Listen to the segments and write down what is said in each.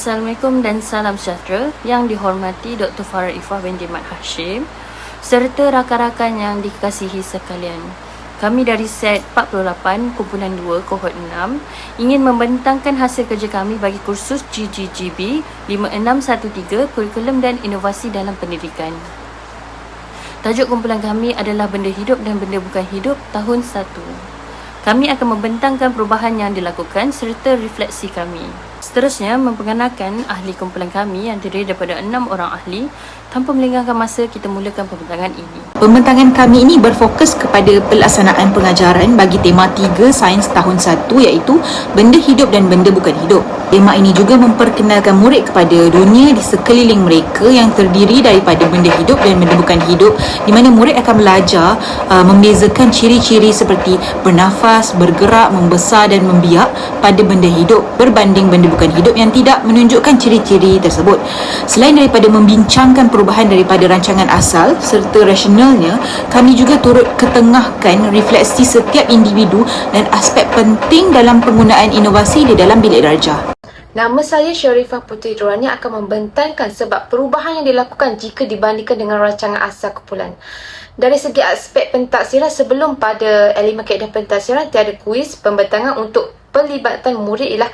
Assalamualaikum dan salam sejahtera yang dihormati Dr. Farah Ifah binti Mat Hashim serta rakan-rakan yang dikasihi sekalian. Kami dari set 48 kumpulan 2 kohort 6 ingin membentangkan hasil kerja kami bagi kursus GGGB 5613 Kurikulum dan Inovasi dalam Pendidikan. Tajuk kumpulan kami adalah Benda Hidup dan Benda Bukan Hidup tahun 1. Kami akan membentangkan perubahan yang dilakukan serta refleksi kami. Seterusnya, memperkenalkan ahli kumpulan kami yang terdiri daripada enam orang ahli tanpa melengahkan masa kita mulakan pembentangan ini. Pembentangan kami ini berfokus kepada pelaksanaan pengajaran bagi tema 3 sains tahun 1 iaitu benda hidup dan benda bukan hidup. Tema ini juga memperkenalkan murid kepada dunia di sekeliling mereka yang terdiri daripada benda hidup dan benda bukan hidup di mana murid akan belajar uh, membezakan ciri-ciri seperti bernafas, bergerak, membesar dan membiak pada benda hidup berbanding benda bukan hidup yang tidak menunjukkan ciri-ciri tersebut. Selain daripada membincangkan perubahan daripada rancangan asal serta rasionalnya, kami juga turut ketengahkan refleksi setiap individu dan aspek penting dalam penggunaan inovasi di dalam bilik darjah. Nama saya Sharifah Puteri Durani akan membentangkan sebab perubahan yang dilakukan jika dibandingkan dengan rancangan asal kumpulan. Dari segi aspek pentaksiran sebelum pada elemen kaedah pentaksiran tiada kuis pembentangan untuk pelibatan murid ialah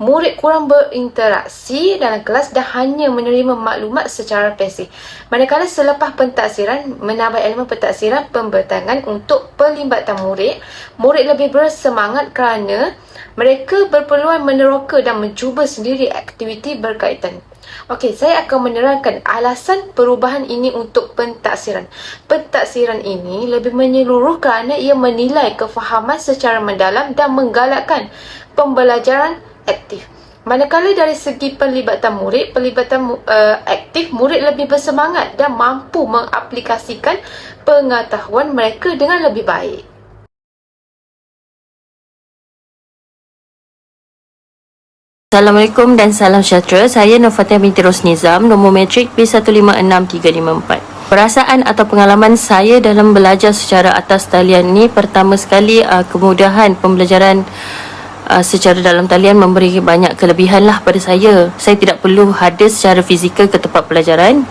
murid kurang berinteraksi dalam kelas dan hanya menerima maklumat secara pasif. Manakala selepas pentaksiran menambah elemen pentaksiran pembentangan untuk pelibatan murid, murid lebih bersemangat kerana mereka berpeluang meneroka dan mencuba sendiri aktiviti berkaitan. Okey, saya akan menerangkan alasan perubahan ini untuk pentaksiran. Pentaksiran ini lebih menyeluruh kerana ia menilai kefahaman secara mendalam dan menggalakkan pembelajaran aktif. Manakala dari segi pelibatan murid, pelibatan uh, aktif murid lebih bersemangat dan mampu mengaplikasikan pengetahuan mereka dengan lebih baik. Assalamualaikum dan salam sejahtera. Saya Nofatia binti Rosnizam, nombor metrik P156354. Perasaan atau pengalaman saya dalam belajar secara atas talian ni pertama sekali uh, kemudahan pembelajaran uh, secara dalam talian memberi banyak kelebihan lah pada saya. Saya tidak perlu hadir secara fizikal ke tempat pelajaran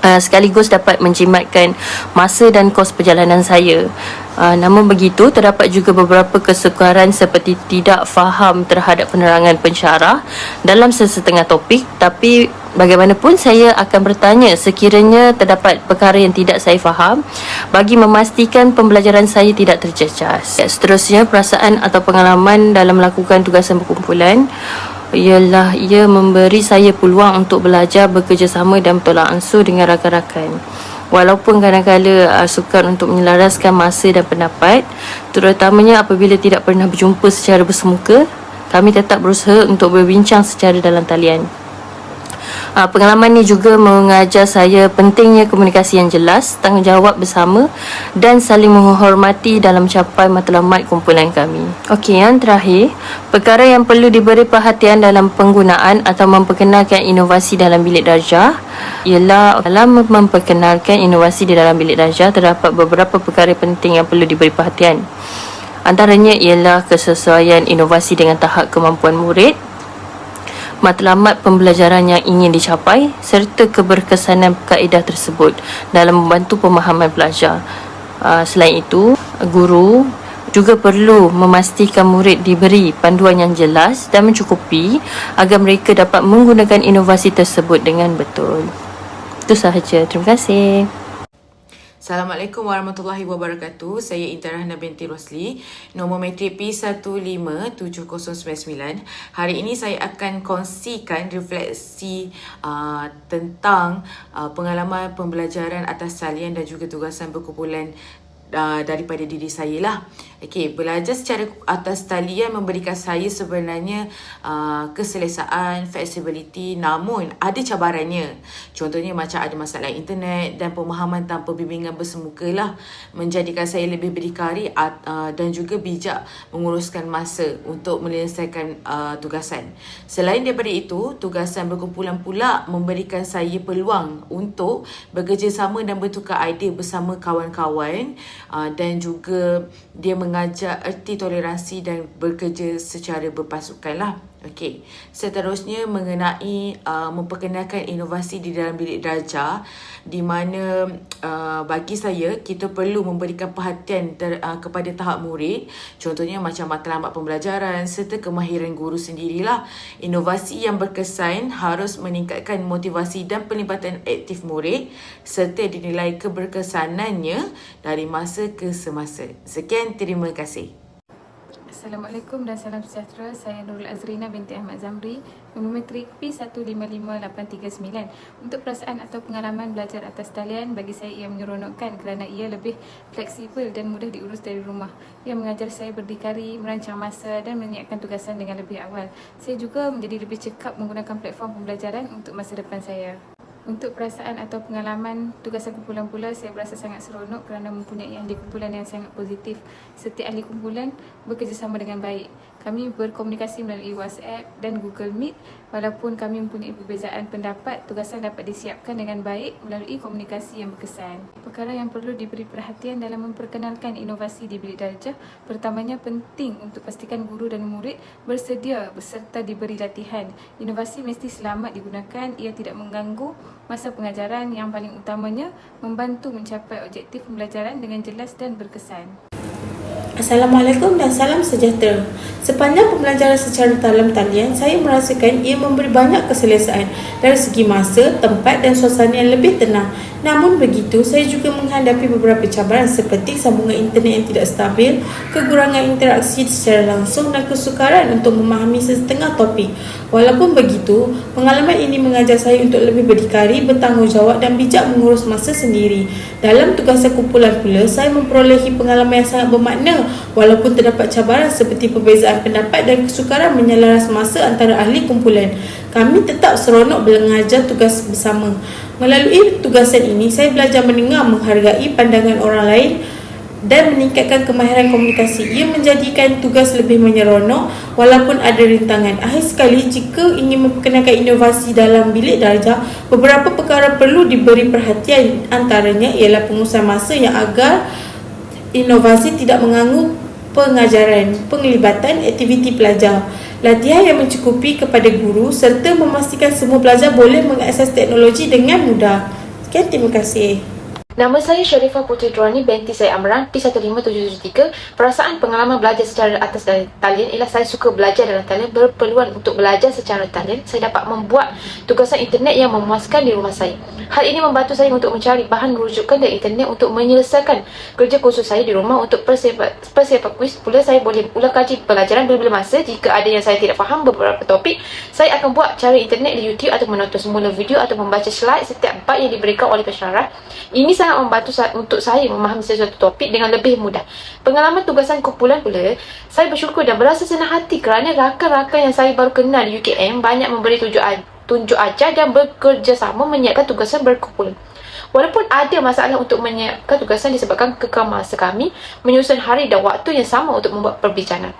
Uh, sekaligus dapat menjimatkan masa dan kos perjalanan saya. Uh, namun begitu, terdapat juga beberapa kesukaran seperti tidak faham terhadap penerangan pensyarah dalam sesetengah topik tapi bagaimanapun saya akan bertanya sekiranya terdapat perkara yang tidak saya faham bagi memastikan pembelajaran saya tidak terjejas. Seterusnya, perasaan atau pengalaman dalam melakukan tugasan berkumpulan ialah ia memberi saya peluang untuk belajar bekerjasama dan bertolak ansur dengan rakan-rakan. Walaupun kadang-kadang uh, sukar untuk menyelaraskan masa dan pendapat, terutamanya apabila tidak pernah berjumpa secara bersemuka, kami tetap berusaha untuk berbincang secara dalam talian. Uh, pengalaman ini juga mengajar saya pentingnya komunikasi yang jelas, tanggungjawab bersama dan saling menghormati dalam capai matlamat kumpulan kami. Okey, yang terakhir, perkara yang perlu diberi perhatian dalam penggunaan atau memperkenalkan inovasi dalam bilik darjah ialah dalam memperkenalkan inovasi di dalam bilik darjah terdapat beberapa perkara penting yang perlu diberi perhatian. Antaranya ialah kesesuaian inovasi dengan tahap kemampuan murid, matlamat pembelajaran yang ingin dicapai serta keberkesanan kaedah tersebut dalam membantu pemahaman pelajar. Uh, selain itu, guru juga perlu memastikan murid diberi panduan yang jelas dan mencukupi agar mereka dapat menggunakan inovasi tersebut dengan betul. Itu sahaja. Terima kasih. Assalamualaikum warahmatullahi wabarakatuh. Saya Intarahna binti Rosli, nombor metrik P157099. Hari ini saya akan kongsikan refleksi uh, tentang uh, pengalaman pembelajaran atas salian dan juga tugasan berkumpulan uh, daripada diri saya lah. Okey, belajar secara atas talian memberikan saya sebenarnya uh, keselesaan, flexibility namun ada cabarannya. Contohnya macam ada masalah internet dan pemahaman tanpa bimbingan bersemuka lah menjadikan saya lebih berdikari uh, dan juga bijak menguruskan masa untuk menyelesaikan uh, tugasan. Selain daripada itu, tugasan berkumpulan pula memberikan saya peluang untuk bekerjasama dan bertukar idea bersama kawan-kawan uh, dan juga dia mengajar erti toleransi dan bekerja secara berpasukan lah. Okey. Seterusnya mengenai uh, memperkenalkan inovasi di dalam bilik darjah di mana uh, bagi saya kita perlu memberikan perhatian ter, uh, kepada tahap murid. Contohnya macam matlamat pembelajaran serta kemahiran guru sendirilah. Inovasi yang berkesan harus meningkatkan motivasi dan pelibatan aktif murid serta dinilai keberkesanannya dari masa ke semasa. Sekian, terima kasih. Assalamualaikum dan salam sejahtera. Saya Nurul Azrina binti Ahmad Zamri, nombor matrik P155839. Untuk perasaan atau pengalaman belajar atas talian, bagi saya ia menyeronokkan kerana ia lebih fleksibel dan mudah diurus dari rumah. Ia mengajar saya berdikari, merancang masa dan menyiapkan tugasan dengan lebih awal. Saya juga menjadi lebih cekap menggunakan platform pembelajaran untuk masa depan saya. Untuk perasaan atau pengalaman tugasan kumpulan pula, saya berasa sangat seronok kerana mempunyai ahli kumpulan yang sangat positif. Setiap ahli kumpulan bekerjasama dengan baik. Kami berkomunikasi melalui WhatsApp dan Google Meet. Walaupun kami mempunyai perbezaan pendapat, tugasan dapat disiapkan dengan baik melalui komunikasi yang berkesan. Perkara yang perlu diberi perhatian dalam memperkenalkan inovasi di bilik darjah, pertamanya penting untuk pastikan guru dan murid bersedia beserta diberi latihan. Inovasi mesti selamat digunakan, ia tidak mengganggu masa pengajaran yang paling utamanya membantu mencapai objektif pembelajaran dengan jelas dan berkesan. Assalamualaikum dan salam sejahtera. Sepanjang pembelajaran secara dalam talian, saya merasakan ia memberi banyak keselesaan dari segi masa, tempat dan suasana yang lebih tenang. Namun begitu, saya juga menghadapi beberapa cabaran seperti sambungan internet yang tidak stabil, kekurangan interaksi secara langsung dan kesukaran untuk memahami setengah topik. Walaupun begitu, pengalaman ini mengajar saya untuk lebih berdikari, bertanggungjawab dan bijak mengurus masa sendiri. Dalam tugasan kumpulan pula, saya memperolehi pengalaman yang sangat bermakna walaupun terdapat cabaran seperti perbezaan pendapat dan kesukaran menyelaras masa antara ahli kumpulan. Kami tetap seronok mengajar tugas bersama. Melalui tugasan ini, saya belajar mendengar, menghargai pandangan orang lain dan meningkatkan kemahiran komunikasi. Ia menjadikan tugas lebih menyeronok walaupun ada rintangan. Akhir sekali, jika ingin memperkenalkan inovasi dalam bilik darjah, beberapa perkara perlu diberi perhatian. Antaranya ialah pengurusan masa yang agar inovasi tidak mengganggu pengajaran, penglibatan aktiviti pelajar, latihan yang mencukupi kepada guru serta memastikan semua pelajar boleh mengakses teknologi dengan mudah. Sekian, terima kasih. Nama saya Sharifah Putri Durani binti saya Amran P15773. Perasaan pengalaman belajar secara atas dari talian ialah saya suka belajar dalam talian berpeluang untuk belajar secara talian. Saya dapat membuat tugasan internet yang memuaskan di rumah saya. Hal ini membantu saya untuk mencari bahan rujukan dari internet untuk menyelesaikan kerja khusus saya di rumah untuk persiapan, persiapan kuis. Pula saya boleh ulang kaji pelajaran bila-bila masa jika ada yang saya tidak faham beberapa topik. Saya akan buat cari internet di YouTube atau menonton semula video atau membaca slide setiap bab yang diberikan oleh pensyarah. Ini sangat membantu saya, untuk saya memahami sesuatu topik dengan lebih mudah. Pengalaman tugasan kumpulan pula, saya bersyukur dan berasa senang hati kerana rakan-rakan yang saya baru kenal di UKM banyak memberi tunjuk, tunjuk ajar dan bekerjasama menyiapkan tugasan berkumpulan. Walaupun ada masalah untuk menyiapkan tugasan disebabkan kekal masa kami menyusun hari dan waktu yang sama untuk membuat perbincangan.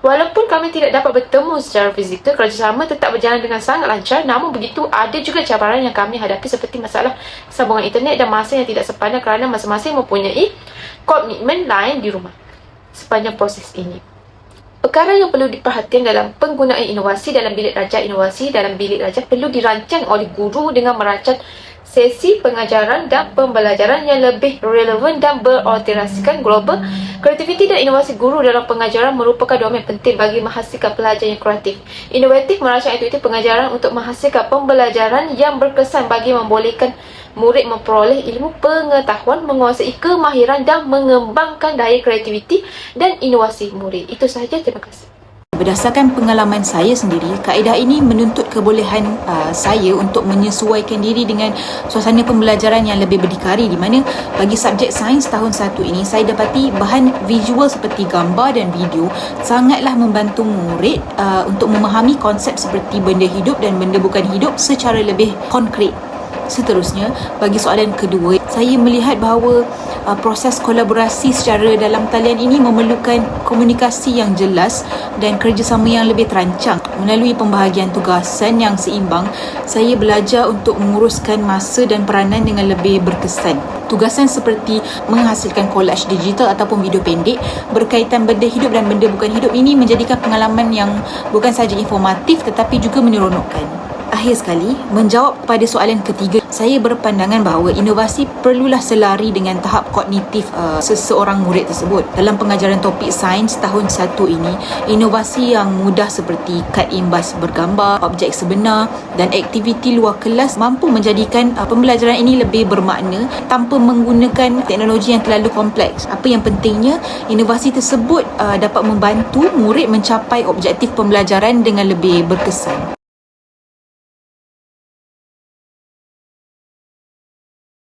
Walaupun kami tidak dapat bertemu secara fizikal, kerjasama tetap berjalan dengan sangat lancar. Namun begitu, ada juga cabaran yang kami hadapi seperti masalah sambungan internet dan masa yang tidak sepadan kerana masing-masing mempunyai komitmen lain di rumah sepanjang proses ini. Perkara yang perlu diperhatikan dalam penggunaan inovasi dalam bilik raja inovasi dalam bilik raja perlu dirancang oleh guru dengan merancang sesi pengajaran dan pembelajaran yang lebih relevan dan berorientasikan global. Kreativiti dan inovasi guru dalam pengajaran merupakan domain penting bagi menghasilkan pelajar yang kreatif. Inovatif merancang aktiviti pengajaran untuk menghasilkan pembelajaran yang berkesan bagi membolehkan murid memperoleh ilmu pengetahuan, menguasai kemahiran dan mengembangkan daya kreativiti dan inovasi murid. Itu sahaja. Terima kasih. Berdasarkan pengalaman saya sendiri, kaedah ini menuntut kebolehan uh, saya untuk menyesuaikan diri dengan suasana pembelajaran yang lebih berdikari di mana bagi subjek sains tahun 1 ini saya dapati bahan visual seperti gambar dan video sangatlah membantu murid uh, untuk memahami konsep seperti benda hidup dan benda bukan hidup secara lebih konkret. Seterusnya, bagi soalan kedua, saya melihat bahawa uh, proses kolaborasi secara dalam talian ini memerlukan komunikasi yang jelas dan kerjasama yang lebih terancang. Melalui pembahagian tugasan yang seimbang, saya belajar untuk menguruskan masa dan peranan dengan lebih berkesan. Tugasan seperti menghasilkan collage digital ataupun video pendek berkaitan benda hidup dan benda bukan hidup ini menjadikan pengalaman yang bukan sahaja informatif tetapi juga menyeronokkan. Akhir sekali, menjawab kepada soalan ketiga, saya berpandangan bahawa inovasi perlulah selari dengan tahap kognitif uh, seseorang murid tersebut. Dalam pengajaran topik sains tahun 1 ini, inovasi yang mudah seperti kad imbas bergambar, objek sebenar dan aktiviti luar kelas mampu menjadikan uh, pembelajaran ini lebih bermakna tanpa menggunakan teknologi yang terlalu kompleks. Apa yang pentingnya, inovasi tersebut uh, dapat membantu murid mencapai objektif pembelajaran dengan lebih berkesan.